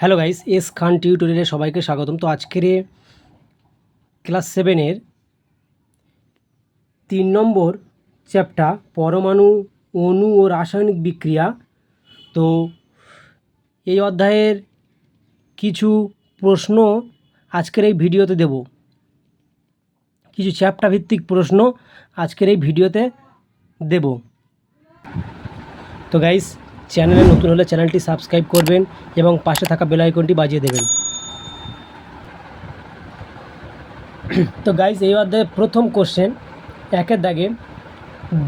Hello guys S খান টিউটোরিয়ালে সবাইকে স্বাগতম। তো আজকের ক্লাস সেভেনের তিন নম্বর চ্যাপ্টার পরমাণু, অণু ও রাসায়নিক বিক্রিয়া। তো এই অধ্যায়ের কিছু প্রশ্ন আজকের এই ভিডিওতে দেব। কিছু চ্যাপ্টার ভিত্তিক প্রশ্ন আজকের এই ভিডিওতে দেব। তো গাইস চ্যানেলে নতুন হলে চ্যানেলটি সাবস্ক্রাইব করবেন এবং পাশে থাকা বেল আইকনটি বাজিয়ে দেবেন। তো গাইস এই অধ্যায়ে প্রথম কোশ্চেন একের দাগে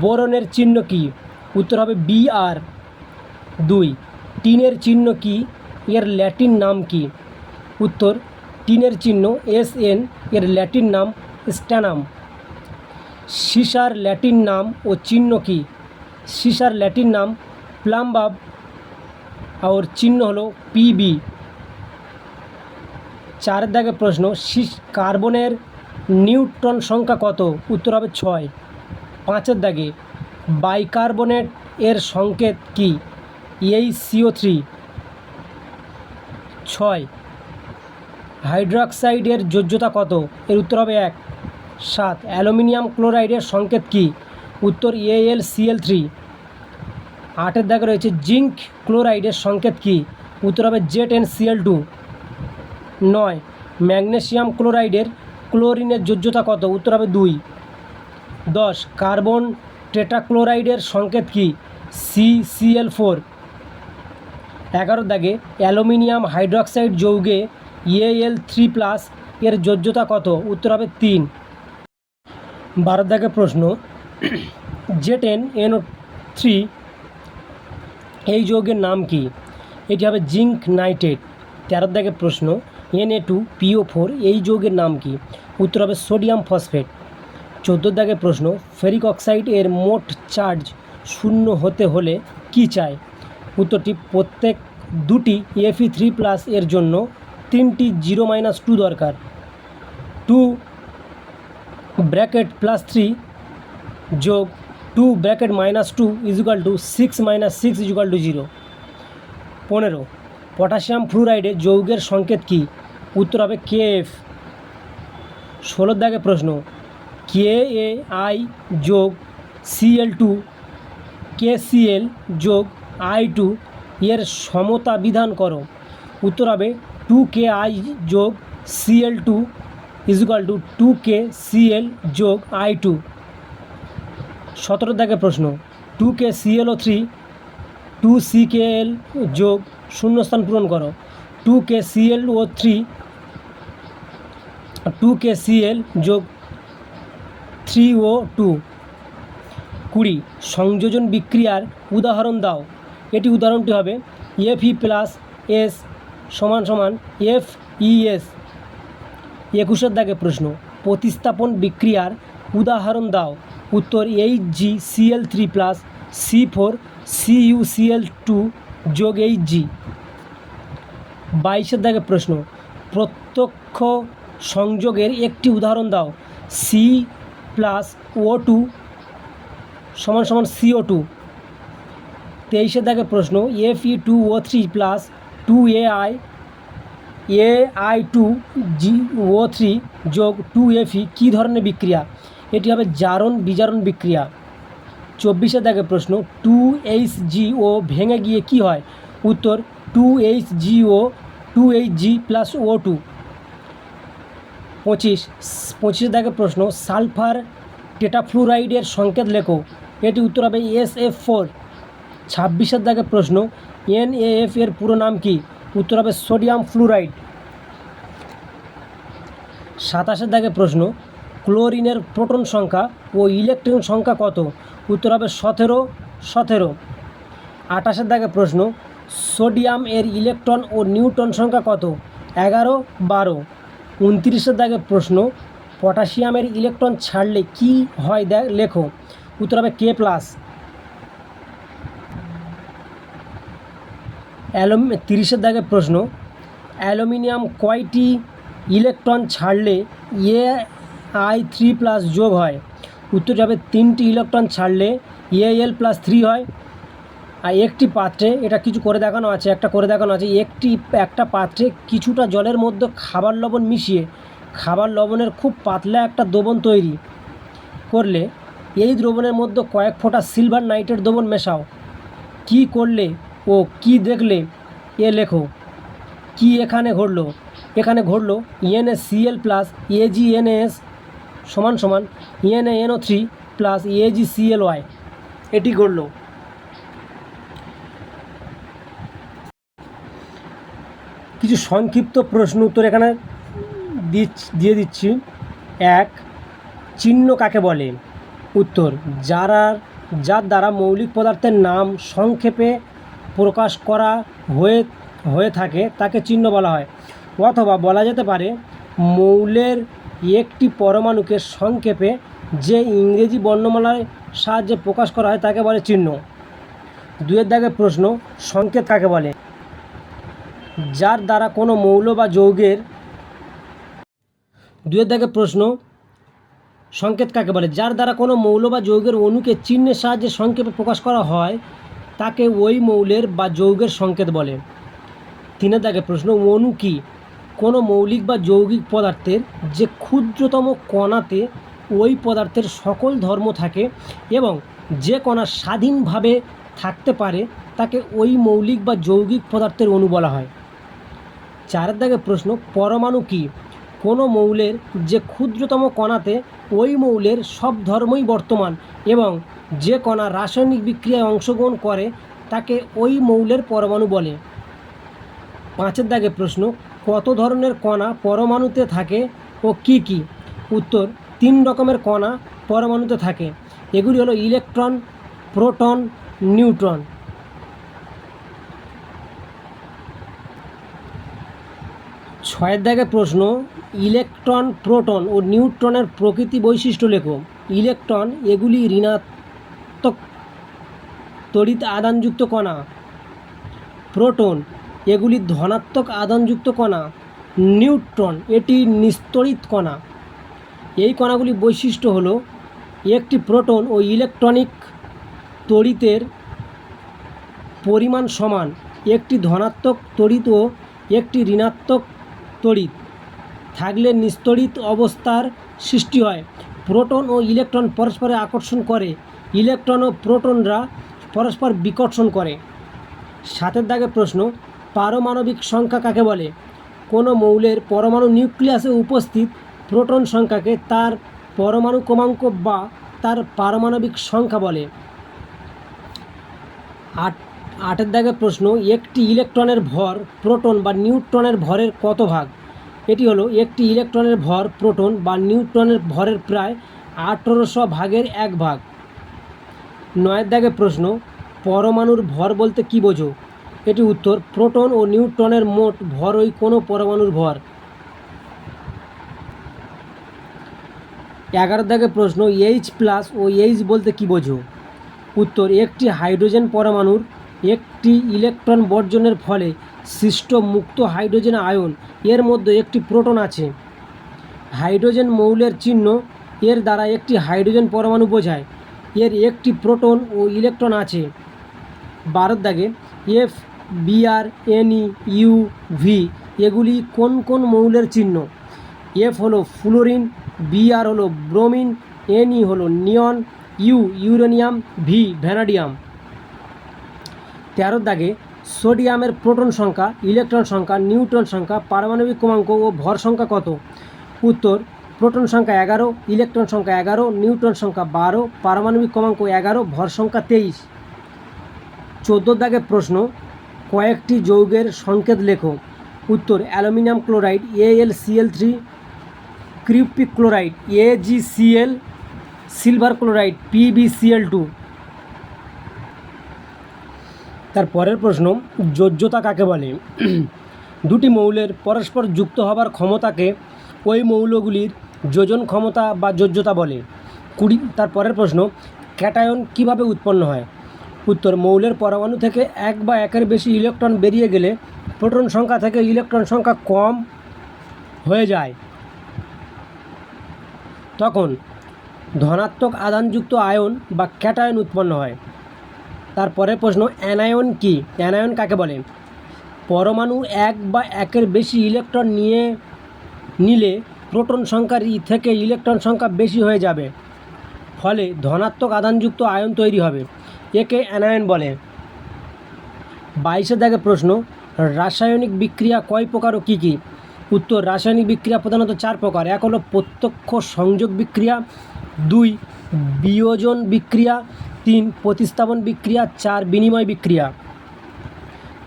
বোরনের চিহ্ন কি? উত্তর হবে বি আর দুই। টিনের চিহ্ন কি? এর ল্যাটিন নাম কি? উত্তর, টিনের চিহ্ন এস এন এর ল্যাটিন নাম স্ট্যানাম। সিসার ল্যাটিন নাম ও চিহ্ন কি? সিসার ল্যাটিন নাম প্লাম্বাব আর চিহ্ন হলো পিবি চার দাগে প্রশ্ন সিস কার্বনের নিউট্রন সংখ্যা কত? উত্তর হবে ছয়। পাঁচের দাগে, বাইকার্বনেট এর সংকেত কি? এই সিও থ্রি ছয়, হাইড্রক্সাইডের যোজ্যতা কত? এর উত্তর হবে এক। সাত, অ্যালুমিনিয়াম ক্লোরাইডের সংকেত কি? উত্তর এএল সিএল থ্রি আটের দাগে রয়েছে জিঙ্ক ক্লোরাইডের সংকেত কি? উত্তর হবে জেট এন সিএল টু। নয় ম্যাগনেশিয়াম ক্লোরাইডের ক্লোরিনের যোজ্যতা কত? উত্তর হবে দুই। দশ, কার্বন টেটাক্লোরাইডের সংকেত কি? C C L four. এগারো দাগে অ্যালুমিনিয়াম হাইড্রক্সাইড যৌগে এএল থ্রি প্লাস এর যোজ্যতা কত? উত্তর হবে তিন। বারো দাগে প্রশ্ন জেটেন এনও থ্রি এই যৌগের নাম কি? এটি হবে জিঙ্ক নাইট্রেট। তেরো দাগে প্রশ্ন, N A two P O four, এই যৌগের নাম কি? উত্তর হবে সোডিয়াম ফসফেট। চোদ্দ দাগে প্রশ্ন, ফেরিক অক্সাইড এর মোট চার্জ শূন্য হতে হলে কি চাই? উত্তরটি, প্রত্যেক দুটি এফি থ্রি প্লাস এর জন্য তিনটি জিরো মাইনাস টু দরকার। টু ব্র্যাকেট প্লাস থ্রি যোগ two bracket minus two is equal two six minus six is equal two zero পনেরো পটাশিয়াম ফ্লুরাইডে যৌগের সংকেত কি? উত্তর হবে কে এফ ষোলোর দাগে প্রশ্ন কে এ আই যোগ C L two K C L যোগ আই টু এর সমতা বিধান করো। উত্তর হবে টু কে আই যোগ C L two is equal two two K C L যোগ আই টু সতেরো দাগে প্রশ্ন। Two K C L O three two C K L যোগ শূন্যস্থান পূরণ করো। Two K C L O three two K C L যোগ three O two কুড়ি, সংযোজন বিক্রিয়ার উদাহরণ দাও। এটি উদাহরণটি হবে এফ ই প্লাস এস সমান সমান এফ ই এস একুশের দাগে প্রশ্ন, প্রতিস্থাপন বিক্রিয়ার উদাহরণ দাও। উত্তর H G C L three plus C four C U C L two যোগ এইচ জি বাইশের দাগে প্রশ্ন, প্রত্যক্ষ সংযোগের একটি উদাহরণ দাও সি প্লাস ও টু সমান সমান সিও টু তেইশের দাগে প্রশ্ন F E two O three plus two A I A I two G O three যোগ টু এফি কী ধরনের বিক্রিয়া? এটি হবে জারণ বিজারণ বিক্রিয়া। চব্বিশের দাগে প্রশ্ন, টু এইচ জি ও ভেঙে গিয়ে কি হয়? উত্তর, two H G O, two H G plus O two. পঁচিশ, পঁচিশের দাগে প্রশ্ন, সালফার টেটাফ্লুরাইডের সংকেত লেখো। এটি উত্তর হবে এস এফ ফোর। ছাব্বিশের দাগে প্রশ্ন, এন এফ এর পুরো নাম কি? উত্তর হবে সোডিয়াম ফ্লুরাইড। সাতাশের দাগে প্রশ্ন ক্লোরিনের প্রোটন সংখ্যা ও ইলেকট্রন সংখ্যা কত? উত্তর হবে সতেরো সতেরো। আঠাশের দাগে প্রশ্ন, সোডিয়াম এর ইলেকট্রন ও নিউট্রন সংখ্যা কত? এগারো, বারো। উনত্রিশের দাগে প্রশ্ন পটাশিয়ামের ইলেকট্রন ছাড়লে কি হয় দেখ লেখো। উত্তর হবে কে প্লাস? অ্যালুম, তিরিশের দাগে প্রশ্ন, অ্যালুমিনিয়াম কয়টি ইলেকট্রন ছাড়লে এ আই থ্রি প্লাস যোগ হয়। উত্তর যাবে তিনটি ইলেকট্রন ছাড়লে এল প্লাস থ্রি হয়। আর একটি পাত্রে, এটা কিছু করে দেখানো আছে, একটা করে দেখানো আছে, একটি, একটা পাত্রে কিছুটা জলের মধ্যে খাবার লবণ মিশিয়ে খাবার লবণের খুব পাতলা একটা দ্রবণ তৈরি করলে এই দ্রবণের মধ্যে কয়েক ফোঁটা সিলভার নাইটের দ্রবণ মেশাও। কি করলে ও কি দেখলে? এ লেখো, কি এখানে ঘটলো? এখানে ঘটলো ENS CL plus A G N S সমান সমান E N N O three plus A G C L Y এটি ঘটলো। কিছু সংক্ষিপ্ত প্রশ্ন উত্তর এখানে দিয়ে দিচ্ছি। এক, চিহ্ন কাকে বলে? উত্তর যারা যার দ্বারা মৌলিক পদার্থের নাম সংক্ষেপে প্রকাশ করা হয়ে হয়ে থাকে, তাকে চিহ্ন বলা হয়। অথবা বলা যেতে পারে, মৌলের একটি পরমাণুকে সংক্ষেপে যে ইংরেজি বর্ণমালার সাহায্যে প্রকাশ করা হয় তাকে বলে চিহ্ন। দুয়ের দাগে প্রশ্ন, সংকেত কাকে বলে? যার দ্বারা কোনো মৌল বা যৌগের দুয়ের দাগে প্রশ্ন, সংকেত কাকে বলে? যার দ্বারা কোনো মৌল বা যৌগের অণুকে চিহ্নের সাহায্যে সংক্ষেপে প্রকাশ করা হয়, তাকে ওই মৌলের বা যৌগের সংকেত বলে। তিনের দাগে প্রশ্ন, অণু কি? কোনো মৌলিক বা যৌগিক পদার্থের যে ক্ষুদ্রতম কণাতে ওই পদার্থের সকল ধর্ম থাকে এবং যে কণা স্বাধীনভাবে থাকতে পারে, তাকে ওই মৌলিক বা যৌগিক পদার্থের অণু বলা হয়। চারের দাগে প্রশ্ন, পরমাণু কি? কোনো মৌলের যে ক্ষুদ্রতম কণাতে ওই মৌলের সব ধর্মই বর্তমান এবং যে কণা রাসায়নিক বিক্রিয়ায় অংশগ্রহণ করে, তাকে ওই মৌলের পরমাণু বলে। পাঁচের দাগে প্রশ্ন কত ধরনের কণা পরমাণুতে থাকে ও কি কি? উত্তর, তিন রকমের কণা পরমাণুতে থাকে। এগুলি হলো ইলেকট্রন, প্রোটন, নিউট্রন। ছয়ের দাগে প্রশ্ন, ইলেকট্রন, প্রোটন ও নিউট্রনের প্রকৃতি বৈশিষ্ট্য লেখো। ইলেকট্রন এগুলি ঋণাত্মক তড়িৎ আদানযুক্ত কণা। প্রোটন এগুলি ধনাত্মক আদানযুক্ত কণা, নিউট্রন, এটি নিস্তড়িত কণা। এই কণাগুলি বৈশিষ্ট্য হলো, একটি প্রোটন ও ইলেকট্রনিক তড়িতের পরিমাণ সমান, একটি ধনাত্মক তড়িৎ ও একটি ঋণাত্মক তড়িৎ। থাকলে নিস্তড়িত অবস্থার সৃষ্টি হয়। প্রোটন ও ইলেকট্রন পরস্পরে আকর্ষণ করে, ইলেকট্রন ও প্রোটনরা পরস্পর বিকর্ষণ করে। সাতের দাগে প্রশ্ন পারমাণবিক সংখ্যা কাকে বলে? কোনো মৌলের পরমাণু নিউক্লিয়াসে উপস্থিত প্রোটন সংখ্যাকে তার পরমাণু ক্রমাঙ্ক বা তার পারমাণবিক সংখ্যা বলে। আট, আটের দাগে প্রশ্ন, একটি ইলেকট্রনের ভর প্রোটন বা নিউট্রনের ভরের কত ভাগ? এটি হলো, একটি ইলেকট্রনের ভর প্রোটন বা নিউট্রনের ভরের প্রায় আঠেরোশো ভাগের এক ভাগ। নয়ের দাগে প্রশ্ন, পরমাণুর ভর বলতে কী বোঝো? এটি উত্তর। প্রোটন ও নিউট্রনের মোট ভর ওই কোনো পরমাণুর ভর। এগারো দাগে প্রশ্ন এইচ প্লাস ও এইচ বলতে কী বোঝো? উত্তর, একটি হাইড্রোজেন পরমাণুর একটি ইলেকট্রন বর্জনের ফলে সৃষ্ট মুক্ত হাইড্রোজেন আয়ন, এর মধ্যে একটি প্রোটন আছে। হাইড্রোজেন মৌলের চিহ্ন, এর দ্বারা একটি হাইড্রোজেন পরমাণু বোঝায়। এর একটি প্রোটন ও ইলেকট্রন আছে। বারোর দাগে F BR NE U, V, এগুলি কোন কোন মৌলের চিহ্ন? এফ হলো ফ্লোরিন বিআর হলো ব্রোমিন এনই হলো neon, U, uranium, V vanadium তেরোর দাগে সোডিয়ামের প্রোটন সংখ্যা, ইলেকট্রন সংখ্যা, নিউট্রন সংখ্যা, পারমাণবিক ক্রমাঙ্ক ও ভর সংখ্যা কত? উত্তর, প্রোটন সংখ্যা এগারো, ইলেকট্রন সংখ্যা এগারো, নিউট্রন সংখ্যা বারো, পারমাণবিক ক্রমাঙ্ক এগারো, ভর সংখ্যা তেইশ। চোদ্দোর দাগে প্রশ্ন কয়েকটি যৌগের সংকেত লেখো। উত্তর, aluminium chloride A L C L three, cryptic chloride A G C L silver chloride P B C L two. তার পরের প্রশ্ন, যোজ্যতা কাকে বলে? দুটি মৌলের পরস্পর যুক্ত হবার ক্ষমতাকে ওই মৌলগুলির যোজন ক্ষমতা বা যোজ্যতা বলে। কুড়ি, তার পরের প্রশ্ন, ক্যাটায়ন কীভাবে উৎপন্ন হয়? উত্তর মৌলের পরমাণু থেকে এক বা একের বেশি ইলেকট্রন বেরিয়ে গেলে প্রোটন সংখ্যা থেকে ইলেকট্রন সংখ্যা কম হয়ে যায়। তখন ধনাত্মক আধানযুক্ত আয়ন বা ক্যাটায়ন উৎপন্ন হয়। তারপরের প্রশ্ন, অ্যানায়ন কি? অ্যানায়ন কাকে বলে? পরমাণু এক বা একের বেশি ইলেকট্রন নিয়ে নিলে প্রোটন সংখ্যা ই থেকে ইলেকট্রন সংখ্যা বেশি হয়ে যাবে। ফলে ধনাত্মক আধানযুক্ত আয়ন তৈরি হবে। একে অ্যানায়ন বলে? বাইশে দাগে প্রশ্ন, রাসায়নিক বিক্রিয়া কয় প্রকার ও কী কী? উত্তর, রাসায়নিক বিক্রিয়া প্রধানত চার প্রকার। এক হলো প্রত্যক্ষ সংযোগ বিক্রিয়া, দুই বিয়োজন বিক্রিয়া, তিন প্রতিস্থাপন বিক্রিয়া, চার বিনিময় বিক্রিয়া।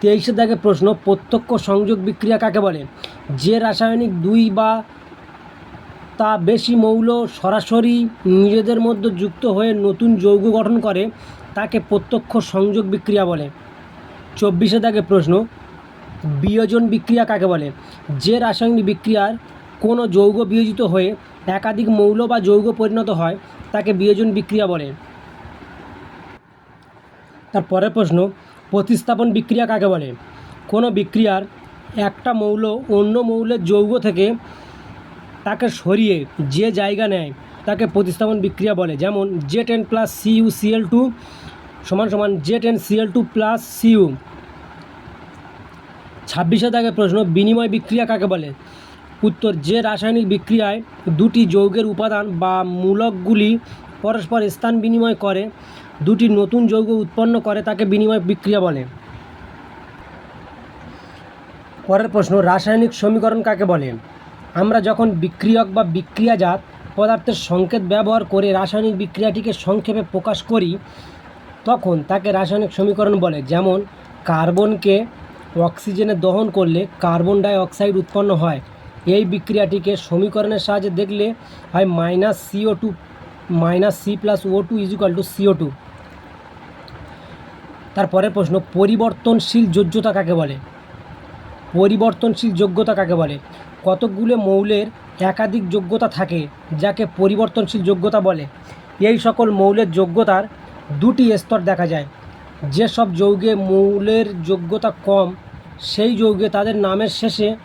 তেইশে দাগে প্রশ্ন, প্রত্যক্ষ সংযোগ বিক্রিয়া কাকে বলে? যে রাসায়নিক দুই বা তা বেশি মৌল সরাসরি নিজেদের মধ্যে যুক্ত হয়ে নতুন যৌগ গঠন করে প্রত্যক্ষ সংযোগ বিক্রিয়া বলে। চব্বিশে দাগে প্রশ্ন, বিয়োজন বিক্রিয়া কাকে বলে? যে রাসায়নিক বিক্রিয়ার কোনো যৌগ বিয়োজিত হয়ে একাধিক মৌল বা যৌগ পরিণত হয়, তাকে বিয়োজন বিক্রিয়া বলে। তার পরের প্রশ্ন, প্রতিস্থাপন বিক্রিয়া কাকে বলে? কোনো বিক্রিয়ার একটা মৌল অন্য মৌলের যৌগ থেকে তাকে সরিয়ে যে জায়গা নেয়, তাকে প্রতিস্থাপন বিক্রিয়া বলে। যেমন J ten plus C U C L two সমান সমান J ten C L two plus C U ছাব্বিশে দাগে প্রশ্ন, বিনিময় বিক্রিয়া কাকে বলে? উত্তর, যে রাসায়নিক বিক্রিয়ায় দুটি যৌগের উপাদান বা মূলকগুলি পরস্পর স্থান বিনিময় করে, দুটি নতুন যৌগ উৎপন্ন করে, তাকে বিনিময় বিক্রিয়া বলে। পরের প্রশ্ন, রাসায়নিক সমীকরণ কাকে বলে? আমরা যখন বিক্রিয়ক বা বিক্রিয়াজাত পদার্থের সংকেত ব্যবহার করে রাসায়নিক বিক্রিয়াটিকে সংক্ষেপে প্রকাশ করি তখন তাকে রাসায়নিক সমীকরণ বলে, যেমন কার্বনকে অক্সিজেনে দহন করলে কার্বন ডাই অক্সাইড উৎপন্ন হয়। এই বিক্রিয়াটিকে সমীকরণের সাহায্যে দেখলে হয় minus CO two minus C plus O two is equal to CO two তারপরের প্রশ্ন, পরিবর্তনশীল যোগ্যতা কাকে বলে? পরিবর্তনশীল যোগ্যতা কাকে বলে? কতকগুলো মৌলের একাধিক যোগ্যতা থাকে যাকে পরিবর্তনশীল যোগ্যতা বলে। এই সকল মৌলের যোগ্যতার দুটি স্তর দেখা যায়। যেসব যৌগে মৌলের যোগ্যতা কম, সেই যৌগে তাদের নামের শেষে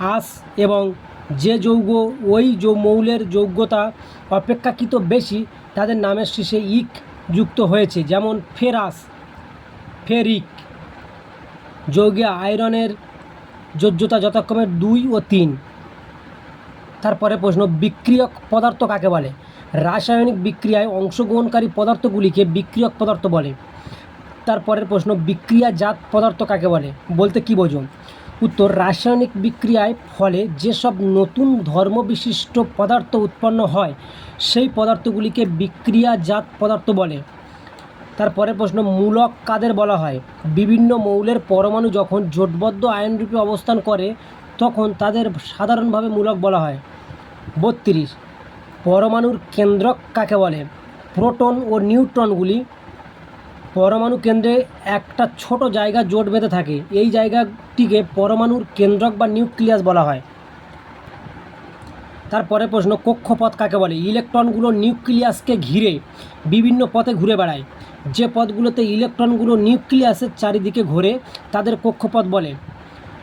আস এবং যে যৌগ ওই মৌলের যোগ্যতা অপেক্ষাকৃত বেশি, তাদের নামের শেষে ইক যুক্ত হয়েছে, যেমন ফেরাস, ফেরিক। যৌগে আয়রনের যোজ্যতা যথাক্রমে দুই ও তিন। তারপরে প্রশ্ন, বিক্রিয়ক পদার্থ কাকে বলে? রাসায়নিক বিক্রিয়ায় অংশগ্রহণকারী পদার্থগুলিকে বিক্রিয়ক পদার্থ বলে। তারপরের প্রশ্ন, বিক্রিয়াজাত পদার্থ কাকে বলে? বলতে কী বোঝো? উত্তর, রাসায়নিক বিক্রিয়ায় ফলে যেসব নতুন ধর্মবিশিষ্ট পদার্থ উৎপন্ন হয়, সেই পদার্থগুলিকে বিক্রিয়াজাত পদার্থ বলে। তারপরে প্রশ্ন, মূলক কাদের বলা হয়? বিভিন্ন মৌলের পরমাণু যখন জোটবদ্ধ আয়নরূপে অবস্থান করে, তখন তাদের সাধারণভাবে মূলক বলা হয়। বত্রিশ পরমাণুর কেন্দ্রক কাকে বলে? প্রোটন ও নিউট্রনগুলি পরমাণু কেন্দ্রে একটা ছোট জায়গা জোট বেঁধে থাকে। এই জায়গাটিকে পরমাণুর কেন্দ্রক বা নিউক্লিয়াস বলা হয়। তারপরে প্রশ্ন, কক্ষপথ কাকে বলে? ইলেকট্রনগুলো নিউক্লিয়াসকে ঘিরে বিভিন্ন পথে ঘুরে বেড়ায়। যে পথগুলোতে ইলেকট্রনগুলো নিউক্লিয়াসের চারিদিকে ঘোরে, তাদের কক্ষপথ বলে।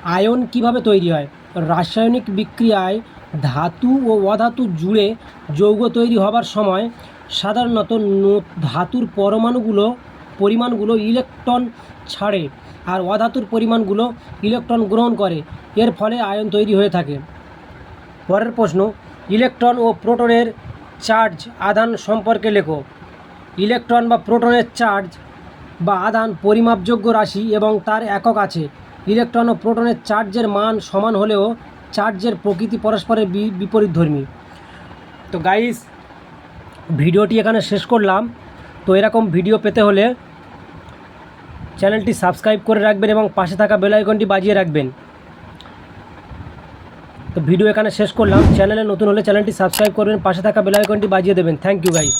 আয়ন কীভাবে তৈরি হয়? রাসায়নিক বিক্রিয়ায় ধাতু ও অধাতু জুড়ে যৌগ তৈরি হবার সময় সাধারণত ধাতুর পরমাণুগুলো, পরিমাণগুলো ইলেকট্রন ছাড়ে আর অধাতুর পরিমাণগুলো ইলেকট্রন গ্রহণ করে। এর ফলে আয়ন তৈরি হয়ে থাকে। পরের প্রশ্ন, ইলেকট্রন ও প্রোটনের চার্জ আধান সম্পর্কে লেখো। ইলেকট্রন বা প্রোটনের চার্জ বা আধান পরিমাপযোগ্য রাশি এবং তার একক আছে। ইলেকট্রন ও প্রোটনের চার্জের মান সমান হলেও চার্জের প্রকৃতি পরস্পরের বি- বিপরীতধর্মী তো গাইস ভিডিওটি এখানে শেষ করলাম। তো এরকম ভিডিও পেতে হলে চ্যানেলটি সাবস্ক্রাইব করে রাখবেন এবং পাশে থাকা বেল আইকনটি বাজিয়ে রাখবেন। তো ভিডিও এখানে শেষ করলাম। চ্যানেলে নতুন হলে চ্যানেলটি সাবস্ক্রাইব করবেন, পাশে থাকা বেল আইকনটি বাজিয়ে দেবেন। Thank you guys